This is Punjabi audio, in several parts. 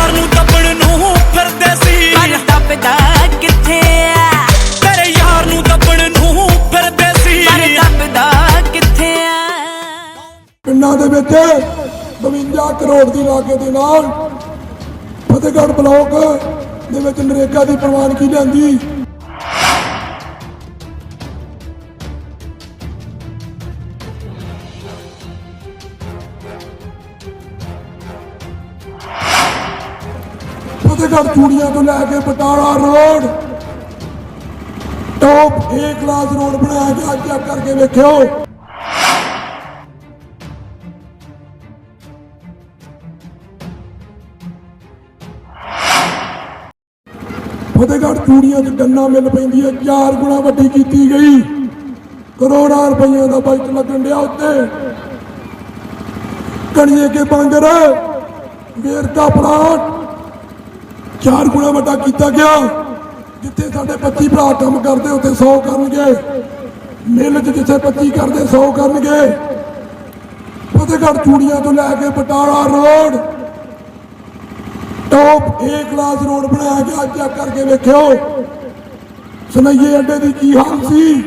ਯਾਰ ਨੂੰ ਦੱਬਣ ਨੂੰ ਫਿਰਦੇ ਸੀ। ਪਰ ਦੱਬਦਾ ਕਿੱਥੇ ਆ? ਤੇਰੇ ਯਾਰ ਨੂੰ ਦੱਬਣ ਨੂੰ ਫਿਰਦੇ ਸੀ। ਪਰ ਦੱਬਦਾ ਕਿੱਥੇ ਆ? ਪਿੰਡਾਂ ਦੇ ਵਿੱਚ 52 ਕਰੋੜ ਦੀ ਲਾਗਤ ਦੇ ਨਾਲ ਫਤਿਹਗੜ੍ਹ ਬਲਾਕ ਦੇ ਵਿੱਚ ਨਰੇਗਾ ਦੀ ਪ੍ਰਵਾਨਗੀ ਲਿਆਂਦੀ। ਫਤਿਹਗੜ੍ਹ ਚੂੜੀਆਂ ਤੋਂ ਲੈ ਕੇ Batala road. Top A class road ਬਣਾਇਆ ਗਿਆ ਚੈੱਕ ਕਰਕੇ ਵੇਖਿਓ। ਫਤਿਹਗੜ੍ਹ ਚੂੜੀਆਂ 'ਚ ਗੰਨਾ ਮਿਲ ਪੈਂਦੀ ਹੈ, ਚਾਰ ਗੁਣਾ ਵੱਡੀ ਕੀਤੀ ਗਈ। ਕਰੋੜਾਂ ਰੁਪਈਆ ਦਾ ਬਜਟ ਲੱਗਣ ਡਿਆ ਉੱਤੇ। ਕਣੀਏ ਕੇ ਬਾਂਗਰ, ਵੇਰਕਾ ਪਲਾਟ ਚਾਰ ਗੁਣਾ ਵੱਡਾ ਕੀਤਾ ਗਿਆ। ਜਿੱਥੇ ਸਾਡੇ 25 ਭਰਾ ਕੰਮ ਕਰਦੇ, ਉੱਥੇ 100 ਕਰਨਗੇ। ਮਿਲ 'ਚ ਜਿੱਥੇ 25 ਕਰਦੇ 100 ਕਰਨਗੇ। ਫਤਿਹਗੜ੍ਹ ਚੂੜੀਆਂ ਤੋਂ ਲੈ ਕੇ Batala road. Top A class road ਬਣਾਇਆ ਗਿਆ, ਚੈੱਕ ਕਰਕੇ ਵੇਖਿਓ। ਸੁਨਈਏ ਅੱਡੇ ਦੀ ਕੀ ਹਾਲ ਸੀ?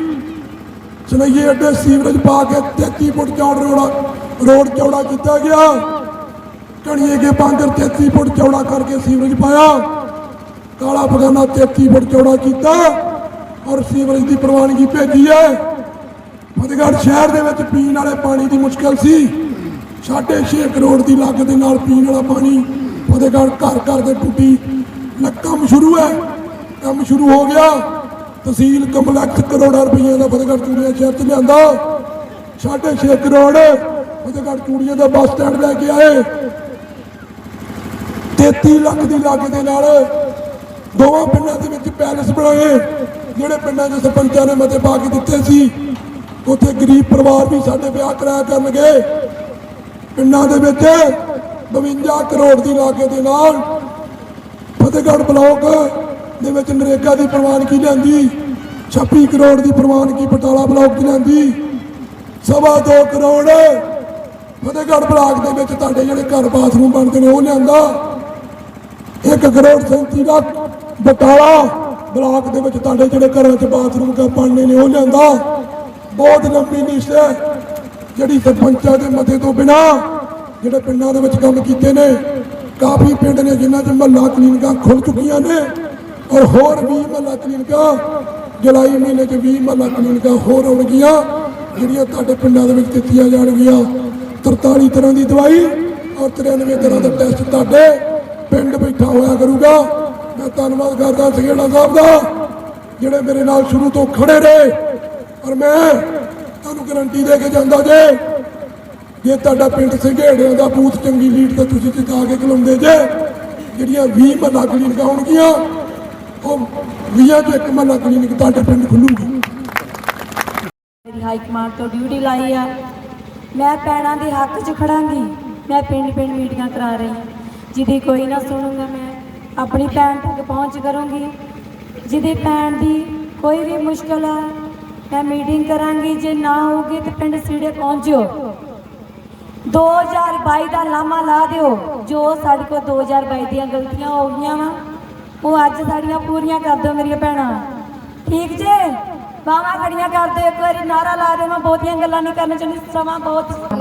ਸੁਨਈਏ ਅੱਡੇ ਸੀਵਰੇਜ ਪਾ ਕੇ 33 ਫੁੱਟ ਚੌੜ ਰੋਡ ਰੋਡ ਚੌੜਾ ਕੀਤਾ ਗਿਆ। ਕਣੀਏ ਕੇ ਬਾਂਗਰ 33 ਫੁੱਟ ਚੌੜਾ ਕਰਕੇ ਸੀਵਰੇਜ ਪਾਇਆ। ਕਾਲਾ ਬਗਾਨਾ 33 ਫੁੱਟ ਚੌੜਾ ਕੀਤਾ ਔਰ ਸੀਵਰੇਜ ਦੀ ਪ੍ਰਵਾਨਗੀ ਭੇਜੀ ਹੈ। ਫਤਿਹਗੜ੍ਹ ਸ਼ਹਿਰ ਦੇ ਵਿੱਚ ਪੀਣ ਵਾਲੇ ਪਾਣੀ ਦੀ ਮੁਸ਼ਕਲ ਸੀ। 6.5 ਕਰੋੜ ਦੀ ਲਾਗਤ ਦੇ ਨਾਲ ਪੀਣ ਵਾਲਾ ਪਾਣੀ ਫਤਿਹਗੜ੍ਹ ਘਰ ਘਰ ਦੇ ਟੁੱਟੀ। ਕੰਮ ਸ਼ੁਰੂ ਹੈ। ਕੰਮ ਸ਼ੁਰੂ ਹੋ ਗਿਆ। ਤਹਿਸੀਲ ਕੰਪਲੈਕਸ ਕਰੋੜਾਂ ਰੁਪਈਆ ਦਾ ਫਤਿਹਗੜ੍ਹ ਚੂੜੀਆਂ ਸ਼ਹਿਰ ਚ ਲਿਆਂਦਾ। 6.5 ਕਰੋੜ ਫਤਿਹਗੜ੍ਹ ਚੂੜੀਆਂ ਦਾ ਬੱਸ ਸਟੈਂਡ ਲੈ ਕੇ ਆਏ। 33 ਲੱਖ ਦੀ ਲਾਗਤ ਦੇ ਨਾਲ ਦੋਵਾਂ ਪਿੰਡਾਂ ਦੇ ਵਿੱਚ ਪੈਲਸ ਬਣਾਏ, ਜਿਹੜੇ ਪਿੰਡਾਂ ਦੇ ਸਰਪੰਚਾਂ ਨੇ ਮਤੇ ਪਾ ਕੇ ਦਿੱਤੇ ਸੀ। ਉੱਥੇ ਗਰੀਬ ਪਰਿਵਾਰ ਵੀ ਸਾਡੇ ਵਿਆਹ ਕਰਾਇਆ ਕਰਨਗੇ। ਪਿੰਡਾਂ ਦੇ ਵਿੱਚ 52 ਕਰੋੜ ਦੀ ਲਾਗਤ ਦੇ ਨਾਲ ਫਤਿਹਗੜ੍ਹ ਬਲਾਕ ਦੇ ਵਿੱਚ ਨਰੇਗਾ ਦੀ ਪ੍ਰਵਾਨਗੀ ਲਿਆਂਦੀ 26 ਕਰੋੜ ਦੀ ਪ੍ਰਵਾਨਗੀ ਬਟਾਲਾ ਬਲਾਕ ਦੀ ਲਿਆਂਦੀ, ਸਵਾ ਦੋ ਕਰੋੜ ਫਤਿਹਗੜ੍ਹ ਬਲਾਕ ਦੇ ਵਿੱਚ ਤੁਹਾਡੇ ਜਿਹੜੇ ਘਰ ਬਾਥਰੂਮ ਬਣਦੇ ਨੇ ਉਹ ਲਿਆਂਦਾ। 1 ਕਰੋੜ 37 ਲੱਖ ਬਟਾਲਾ ਬਲਾਕ ਦੇ ਵਿੱਚ ਤੁਹਾਡੇ ਜਿਹੜੇ ਘਰਾਂ 'ਚ ਬਾਥਰੂਮ ਕਾ ਬਣਨੇ ਨੇ ਉਹ ਲਿਆਂਦਾ। ਬਹੁਤ ਲੰਬੀ ਲਿਸਟ ਹੈ, ਜਿਹੜੀ ਸਰਪੰਚਾਂ ਦੇ ਮਤੇ ਤੋਂ ਬਿਨਾ ਜਿਹੜੇ ਪਿੰਡਾਂ ਦੇ ਵਿੱਚ ਕੰਮ ਕੀਤੇ ਨੇ, ਕਾਫੀ ਪਿੰਡ ਨੇ ਜਿਨ੍ਹਾਂ 'ਚ ਮਹੱਲਾ ਕਲੀਨਿਕਾਂ ਖੁੱਲ ਚੁੱਕੀਆਂ ਨੇ ਔਰ ਹੋਰ 20 ਮਹੱਲਾ ਕਲੀਨਿਕਾਂ, ਜੁਲਾਈ ਮਹੀਨੇ 'ਚ 20 ਮਹੱਲਾ ਕਲੀਨਿਕਾਂ ਹੋਰ ਆਉਣਗੀਆਂ, ਜਿਹੜੀਆਂ ਤੁਹਾਡੇ ਪਿੰਡਾਂ ਦੇ ਵਿੱਚ ਦਿੱਤੀਆਂ ਜਾਣਗੀਆਂ। 43 ਤਰ੍ਹਾਂ ਦੀ ਦਵਾਈ ਔਰ 93 ਤਰ੍ਹਾਂ ਦਾ ਟੈਸਟ ਤੁਹਾਡੇ ਪਿੰਡ ਬੈਠਾ ਹੋਇਆ ਕਰੂਗਾ। ਮੈਂ ਧੰਨਵਾਦ ਕਰਦਾ ਸਿੰਘੇੜਾ ਸਾਹਿਬ ਦਾ, ਜਿਹੜੇ ਮੇਰੇ ਨਾਲ ਸ਼ੁਰੂ ਤੋਂ ਖੜੇ ਰਹੇ। ਔਰ ਮੈਂ ਤੁਹਾਨੂੰ ਗਰੰਟੀ ਦੇ ਕੇ ਜਾਂਦਾ ਜੇ ਜੇ ਤੁਹਾਡਾ ਪਿੰਡ ਸਿੰਘੇੜਿਆਂ ਦਾ ਬੂਥ ਚੰਗੀ ਲੀਡ ਤੇ ਤੁਸੀਂ ਜਿਤਾ ਕੇ ਖਲੋਂਦੇ ਜੇ, ਜਿਹੜੀਆਂ 20 ਮਹੱਲਾ ਕਲੀਨਿਕ ਆਉਣਗੀਆਂ, ਉਹ 20 ਚ ਇੱਕ ਮਹੱਲਾ ਕਲੀਨਿਕ ਤੁਹਾਡੇ ਪਿੰਡ ਖੁੱਲੂਗੀ। ਮੇਰੀ ਹਾਈ ਕਮਾਂਡ ਤੋਂ ਡਿਊਟੀ ਲਾਈ ਆ। ਮੈਂ ਪੈਣਾ ਦੇ ਹੱਕ 'ਚ ਖੜਾਂਗੀ। ਮੈਂ ਪਿੰਡ ਪਿੰਡ ਮੀਟਿੰਗਾਂ ਕਰਾ ਰਹੀ ਜਿਹਦੀ ਕੋਈ ਨਾ ਸੁਣੂਗਾ ਮੈਂ, ਆਪਣੀ ਭੈਣ ਤੱਕ ਪਹੁੰਚ ਕਰੂੰਗੀ। ਜਿਹਦੀ ਭੈਣ ਦੀ ਕੋਈ ਵੀ ਮੁਸ਼ਕਲ ਆ, ਮੈਂ ਮੀਟਿੰਗ ਕਰਾਂਗੀ, ਜੇ ਨਾ ਹੋਊਗੀ ਤਾਂ ਪਿੰਡ ਸੀੜੇ ਪਹੁੰਚਿਓ 2022 ਦਾ ਲਾਮਾ ਲਾ ਦਿਓ, ਜੋ ਸਾਡੇ ਕੋਲ 2022 ਦੀਆਂ ਗਲਤੀਆਂ ਹੋ ਗਈਆਂ ਵਾ, ਉਹ ਅੱਜ ਸਾਡੀਆਂ ਪੂਰੀਆਂ ਕਰ ਦਿਓ ਮੇਰੀਆਂ ਭੈਣਾਂ। ਠੀਕ ਜੇ? ਬਾਹਾਂ ਖੜੀਆਂ ਕਰ ਦਿਓ, ਇੱਕ ਵਾਰੀ ਨਾਰਾ ਲਾ ਦਿਓ, ਮੈਂ ਬਹੁਤੀਆਂ ਗੱਲਾਂ ਨਹੀਂ ਕਰਨਾ ਚਾਹੁੰਦੀ, ਸਮਾਂ ਬਹੁਤ